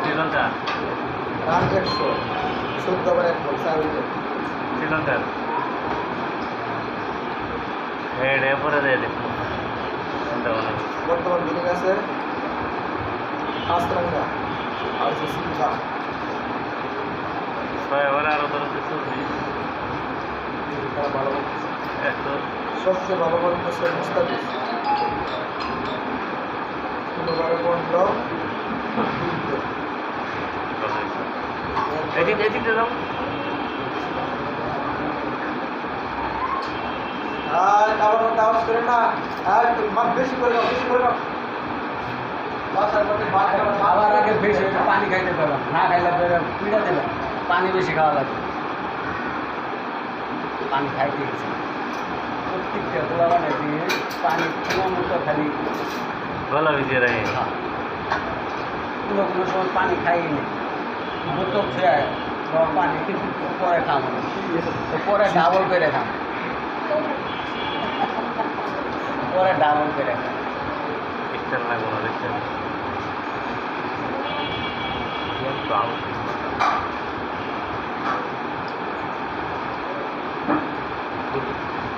শ্রীলঙ্কা। একশো এক বল চার শ্রীলঙ্কার বর্তমান বোলিং? আছে আর হচ্ছে সিলভা ছয় ওভারে আরও ধরো তারা ভালো করতেছে একশো সবচেয়ে ভালো বল করছে মুস্তাফিজ। তিন ওভারে দুই উইকেট। এদিক এদিকে যাও আর মধ্যে আওয়াজ করে না। আর মাপ বেশি করে দাও বেশি করে দাও দাও, খাবার দাও। আগে বেশি পানি খাইতে পারলাম না খাইলে পিড়া দিলাম পানি বেশি খাওয়া লাগবে। পানি খাইতে গেছি প্রত্যেকটা গোলা বানাই দিয়ে পানি কোনো মতো খালি গলা ভিজিয়ে রাখে। খা। কোনো কোনো সময় পানি খাই ছুঁয়ে গরম পানি পরে তো পরে ডাবল করে খাম। পরে ডাবল করে খাম। ঠিকঠাক লাগবো না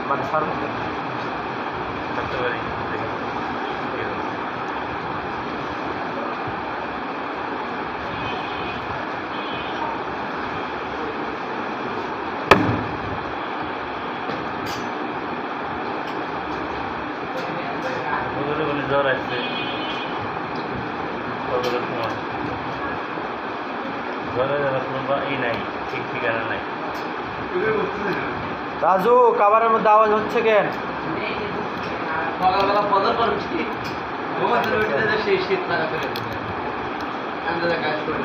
মানে সার্ভিস করতে পারি দেখি কি হলো। ওগুলো মানে জ্বর আসছে ওগুলো সময় জ্বরে যারা কোনো বা- ই নাই ঠিক ঠিকানা নাই। রাজু কাবারের মধ্যে আওয়াজ হচ্ছে কেন? সকালবেলা ফজর ঘুমাতে উঠতে যে সেই শীত লাগা ফেলে কাজ করে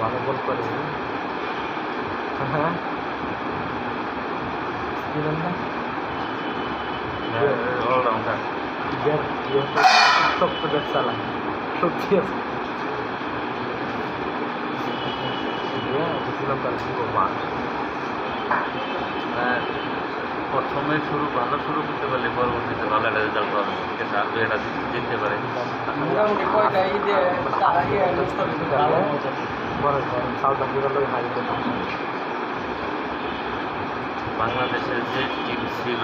ভালো বল করে হ্যাঁ? অলরাউন্ডার সব তো দেখ চালা সত্যি আছে প্রথমে শুরু ভালো শুরু করতে পারলে পরবর্তীতে ভালো একটা রেজাল্ট পাবে ঠিক আছে আর দুই একটা জিততে পারে মোটামুটি কয়টা ঈদে তারা ইয়ে মুস্তাফিজ ভালো মতো বড় সাউথ আফ্রিকার লোক হারিয়ে বাংলাদেশের যে টিম ছিল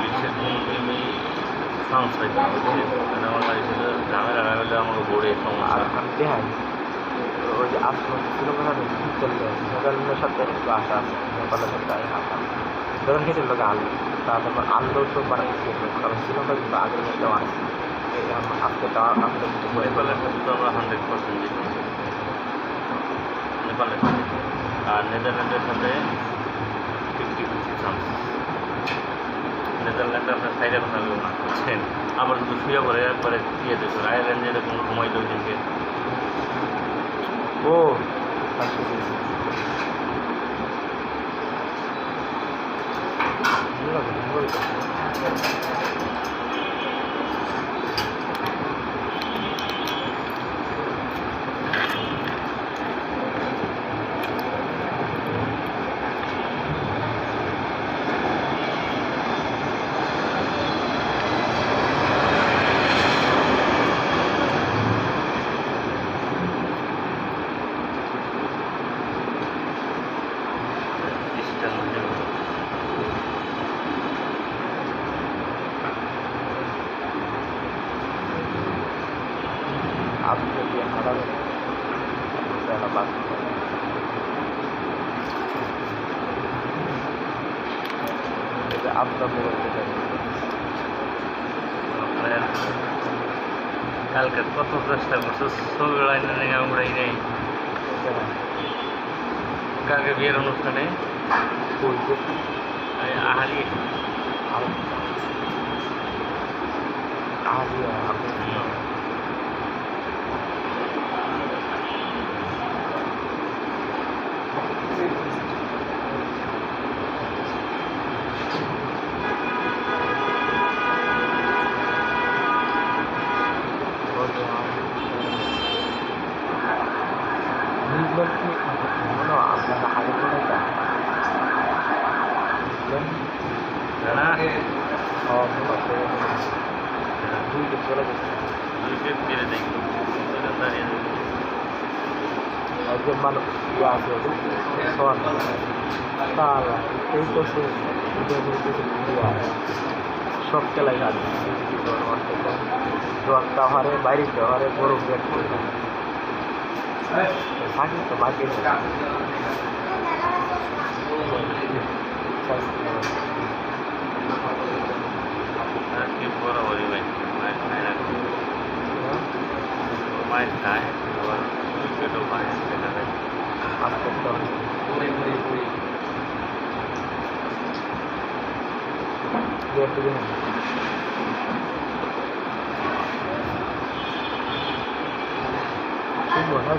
বিশ্বের কোন টিমই চান্স পাইতে না মানে বাংলাদেশের গ্রামের আড়ালে আমাকে বোর্ডে আর সমস্যা ওই যে আসলো শ্রীলঙ্কার সাথে চললে নেদারল্যান্ডের সাথে একটু আশা আছে নেপালের সাথে আশা ধরেন কিছু লোক আনলো তারপর আনলো তো বাড়াতে কারণ শ্রীলঙ্কা কিন্তু আগের মধ্যে আছে। এখন আজকে তা আনতে নেপালের সাথে তো আমরা হান্ড্রেড পার্সেন্ট জিতবো নেপালের সাথে। আর নেদারল্যান্ডের সাথে চান্স নেদারল্যান্ড আপনার সাইডে বলব না, বুঝছেন? আবার যদি শুয়ে পড়ে, একবারে দিয়ে দেবে আয়ারল্যান্ডে এরকম দেবে দিনকে ও বৃষ্টিটার মধ্যে আপনি যদি হারাবেন তাহলে আপনার কালকে কত চেষ্টা করছ ছবি উড়াই নেই কালকে বিয়ের অনুষ্ঠানে এই আহারি আপনি আপনার কি মনে আপনার হাড়ি মনে এটা বুঝলেন না ও মনে হচ্ছে দুই দিন চলে গেছে। দুই পেপ মেরে দেখি দাঁড়িয়ে একজন মানুষ ইয়ে আছে সন তার এই তো সে সব খেলাই গাছ জলটা হরে বাইরে গরু বেট করে আস্তে দেখতে দিন Semua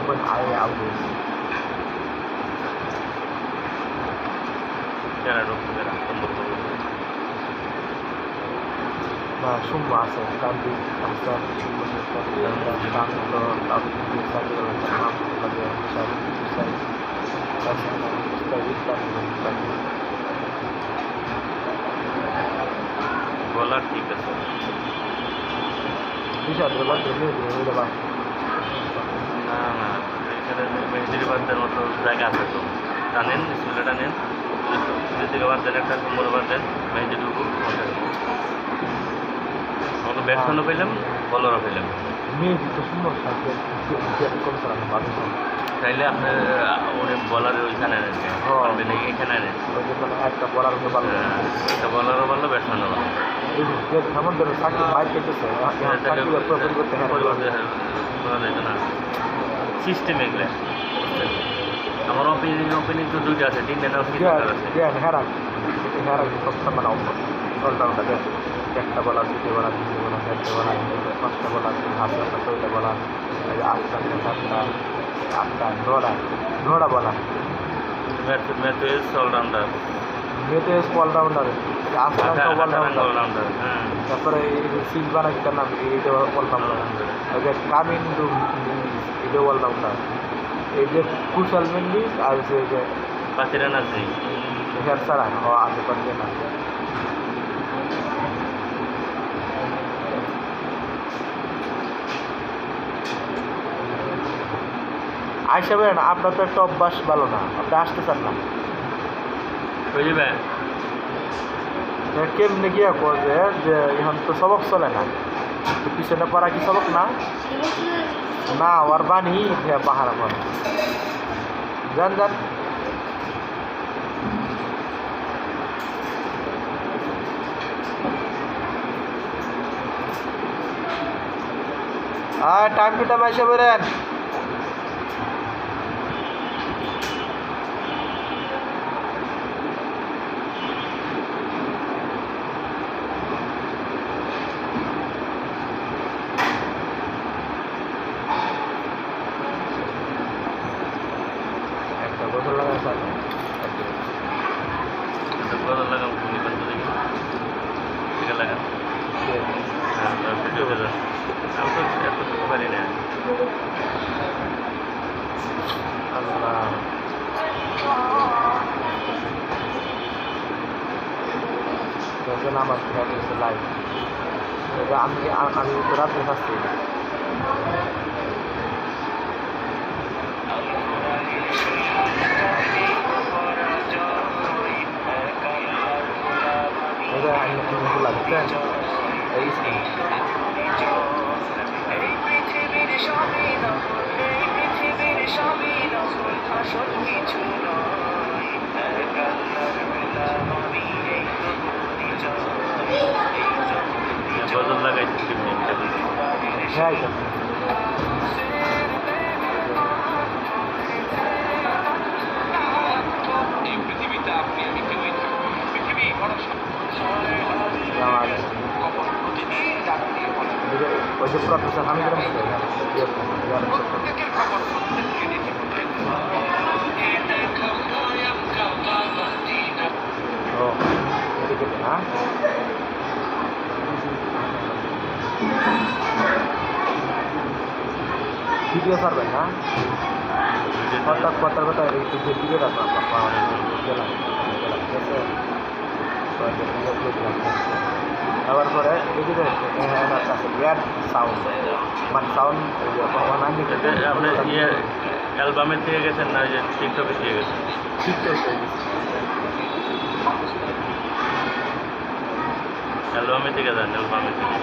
bisa dilakukan bagi yang bisa bisa rasanya bisa kita melakukan গলা ঠিক আছে ini di depan না না মেহেদির বাদ্যের মতো জায়গা আছে তো। টানেন স্কুলে টানেন স্কুলের দিকে বাদ দেন একটা কোমর বাদ দেন ঢুকু আমরা ব্যাটসম্যানও পেলাম বলারও পেলাম। ini itu semua sampai dia kontrak bagus আপনি উনি বলারের ওইখানে আনেন নাকি এখানে আনেন একটা বলার ke একটা বলারও ভালো ব্যাটসম্যানও dari sakit baik সিস্টেম এগুলো আমার ওপেনিং ওপেনিং তো দুইটা আছে তিনটা নাও dia আছে dia heran heran সবসময় মানে অলরাউন্ডার দেন একটা বলা দুটো বলা তিনটে বলা চারটে বলা পাঁচটা বলা সাতটা ছয়টা বলা আটটা সাতটা আটটা নটা নটা বলা ম্যাথ ম্যাথ অলরাউন্ডার মেয়েতে অলরাউন্ডার আটটা অলরাউন্ডার অলরাউন্ডার হ্যাঁ তারপরে সিট বানাই তার নাম এইটা অলরাউন্ডার ওই যে কামিন যে কুশল মেন্ডিস আর হচ্ছে এই যে পাতিরা নাচি হেয়ার সারা ও আছে পারবে না আপনার তো একটা অভ্যাস ভালো না আপনি আসতে চান না। এ কেমনে গিয়া করবে যে এখন তো সবক চলে না। পিছনে পড়া কি সবক না? না ওর বানি পাহাড়া করে যান যান আর টাইম টু টাইম এসে বেরেন একটা বোতল লাগা স্যার কত লাগাম তুমি বন্ধ দেখি ঠিক লাগাম হ্যাঁ ভিডিও করে আমি তো এত কিছু পারি না আল্লাহ যখন আমার ফ্ল্যাট হয়েছে লাইভ আমি আমি তো রাত্রে থাকছি এটা পৃথিবীর সবই নকল এই পৃথিবীর সবই নকল আসল কিছু নয় এক আল্লাহর গোলামি এই তো পরিচয় এই তো বদল লাগাইছি কেমনি হ্যাঁ এটা এই পৃথিবীতে আপনি আমি কেউই থাকব না। গেলাম ঠিক আছে? তো এই যে video upload করলাম। আবার পরে যে রেড সাউন্ড মানে সাউন্ড আপনি ইয়ে অ্যালবামের থেকে গেছেন না যে টিকটকে দিয়ে গেছেন? টিকটক অ্যালবামে থেকে যান অ্যালবামে থেকে।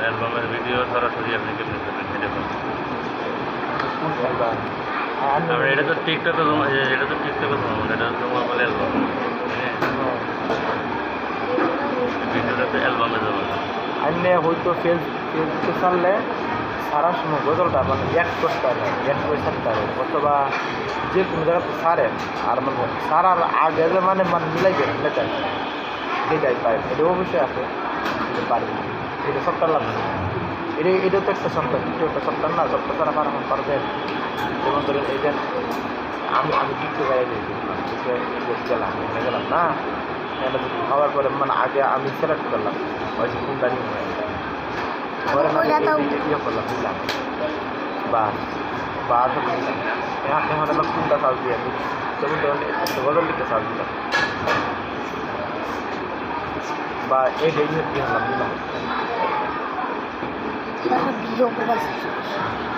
অ্যালবামের ভিডিও সরাসরি আপনি কেমনি করবেন এটা করবেন আমরা এটা তো টিকটকে এটা তো টিকটকে জমা এটা তো বলে অ্যালবাম ভিডিওটা তো অ্যালবামে জমা আইনে হয়তো ফেস ফেসবুকে ছাড়লে সারার সময় গজলটা মানে এক করতে হবে এক ছাড়তে হবে। অথবা যে কোনো জায়গাতে ছাড়েন আর মানে সারার আগে মানে মানে মিলাইবেন লেটার সেটাই পারেন এটা অবশ্যই আছে এটা পারবেন এটা সপ্তাহ লাগবে। এটা এটা তো একটা সপ্তাহ দ্বিতীয় একটা সপ্তাহ না সপ্তাহ ছাড়া পারবেন পারবেন যেমন ধরেন এই যে আমি আমি টিকটক গাড়ি গেলাম গেলাম না। খাওয়ার পরে মানে আগে আমি সিলেক্ট করলাম ওই যে কোন গাড়ি নিয়ে পরে মানে ওইটা তো- এই যে ইয়ে করলাম দিলাম বা বা এখন এখন কোনটা চাল দিয়ে দিই যেমন ধরুন গজল লিখতে চাল দিলাম। বা এই ডেইলি হলাম দিলাম ভিডিও করে